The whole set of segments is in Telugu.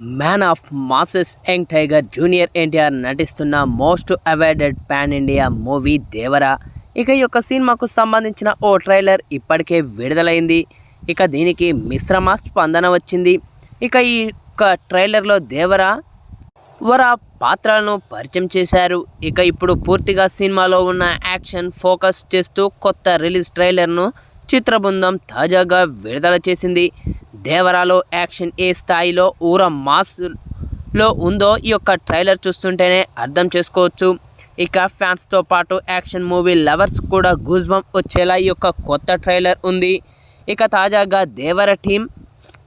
Man of masses young tiger junior NTR నటిస్తున్న most awarded pan India movie Devara. ఇక ఈ యొక్క సినిమాకు సంబంధించిన ఓ ట్రైలర్ ఇప్పటికే విడుదలైంది. ఇక దీనికి మిశ్రమ స్పందన వచ్చింది. ఇక ఈ యొక్క ట్రైలర్లో దేవరా వర పాత్రలను పరిచయం చేశారు. ఇక ఇప్పుడు పూర్తిగా సినిమాలో ఉన్న యాక్షన్ ఫోకస్ చేస్తూ కొత్త రిలీజ్ ట్రైలర్ను చిత్రబృందం తాజాగా విడుదల చేసింది. దేవరాలో యాక్షన్ ఏ స్థాయిలో ఊర మాస్లో ఉందో ఈ యొక్క ట్రైలర్ చూస్తుంటేనే అర్థం చేసుకోవచ్చు. ఇక ఫ్యాన్స్తో పాటు యాక్షన్ మూవీ లవర్స్ కూడా గూజ్బం వచ్చేలా ఈ యొక్క కొత్త ట్రైలర్ ఉంది. ఇక తాజాగా దేవర టీం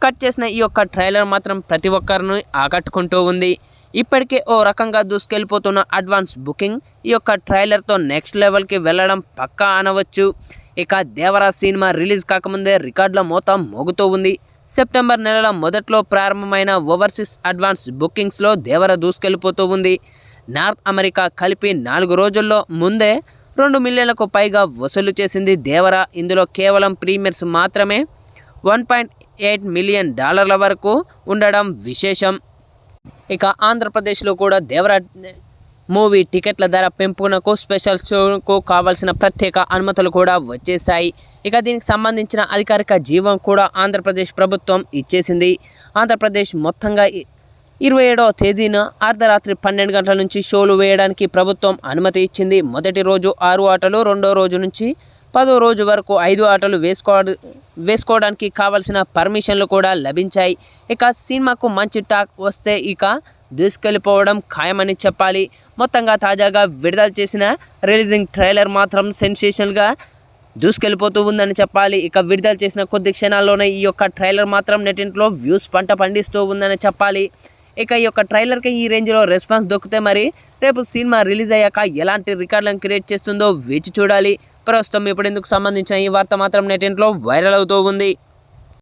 కట్ చేసిన ఈ యొక్క ట్రైలర్ మాత్రం ప్రతి ఒక్కరిని ఆకట్టుకుంటూ ఉంది. ఇప్పటికే ఓ రకంగా దూసుకెళ్ళిపోతున్న అడ్వాన్స్ బుకింగ్ ఈ యొక్క ట్రైలర్తో నెక్స్ట్ లెవెల్కి వెళ్ళడం పక్కా అనవచ్చు. ఇక దేవరా సినిమా రిలీజ్ కాకముందే రికార్డుల మోత మోగుతూ ఉంది. సెప్టెంబర్ నెలల మొదట్లో ప్రారంభమైన ఓవర్సీస్ అడ్వాన్స్ బుకింగ్స్లో దేవర దూసుకెళ్ళిపోతూ ఉంది. నార్త్ అమెరికా కలిపి నాలుగు రోజుల్లో ముందే రెండు మిలియన్లకు పైగా వసూలు చేసింది దేవర. ఇందులో కేవలం ప్రీమియర్స్ మాత్రమే వన్ పాయింట్ ఎయిట్ మిలియన్ డాలర్ల వరకు ఉండడం విశేషం. ఇక ఆంధ్రప్రదేశ్లో కూడా దేవర మూవీ టికెట్ల ధర పెంపునకు స్పెషల్ షోకు కావాల్సిన ప్రత్యేక అనుమతులు కూడా వచ్చేసాయి ఇక దీనికి సంబంధించిన అధికారిక జీవం కూడా ఆంధ్రప్రదేశ్ ప్రభుత్వం ఇచ్చేసింది. ఆంధ్రప్రదేశ్ మొత్తంగా ఇరవై ఏడవ తేదీన అర్ధరాత్రి పన్నెండు గంటల నుంచి షోలు వేయడానికి ప్రభుత్వం అనుమతి ఇచ్చింది. మొదటి రోజు ఆరు ఆటలు రెండో రోజు నుంచి పదో రోజు వరకు ఐదు ఆటలు వేసుకో వేసుకోవడానికి కావలసిన పర్మిషన్లు కూడా లభించాయి. ఇక సినిమాకు మంచి టాక్ వస్తే ఇక దూసుకెళ్ళిపోవడం ఖాయమని చెప్పాలి. మొత్తంగా తాజాగా విడుదల చేసిన రిలీజింగ్ ట్రైలర్ మాత్రం సెన్సేషనల్గా దూసుకెళ్ళిపోతూ ఉందని చెప్పాలి. ఇక విడుదల చేసిన కొద్ది క్షణాల్లోనే ఈ యొక్క ట్రైలర్ మాత్రం నెటింట్లో వ్యూస్ పంట పండిస్తూ ఉందని చెప్పాలి. ఇక ఈ యొక్క ట్రైలర్కి ఈ రేంజ్లో రెస్పాన్స్ దొరికితే మరి రేపు సినిమా రిలీజ్ అయ్యాక ఎలాంటి రికార్డులను క్రియేట్ చేస్తుందో వేచి చూడాలి. ప్రస్తుతం ఇప్పుడు ఇందుకు సంబంధించిన ఈ వార్త మాత్రం నెటింట్లో వైరల్ అవుతూ ఉంది.